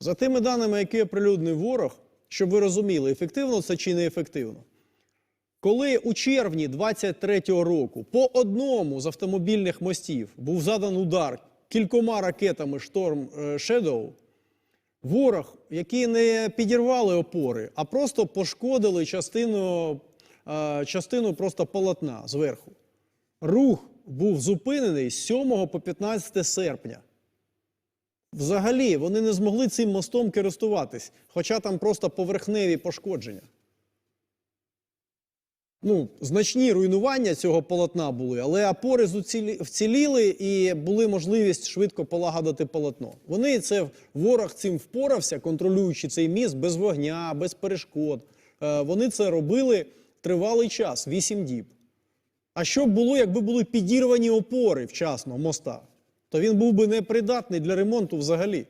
За тими даними, які оприлюднив ворог, щоб ви розуміли, ефективно це чи не ефективно. Коли у червні 23-го року по одному з автомобільних мостів був задан удар кількома ракетами е, Shadow, ворог, які не підірвали опори, а просто пошкодили частину, е, частину просто полотна зверху. Рух був зупинений з 7 по 15 серпня. Взагалі вони не змогли цим мостом користуватись, хоча там просто поверхневі пошкодження. Ну, значні руйнування цього полотна були, але опори вціліли і були можливість швидко полагодити полотно. Вони це ворог цим впорався, контролюючи цей міст без вогня, без перешкод. Е, Вони це робили тривалий час 8 діб. А що б було, якби були підірвані опори вчасно моста? То він був би непридатний для ремонту взагалі.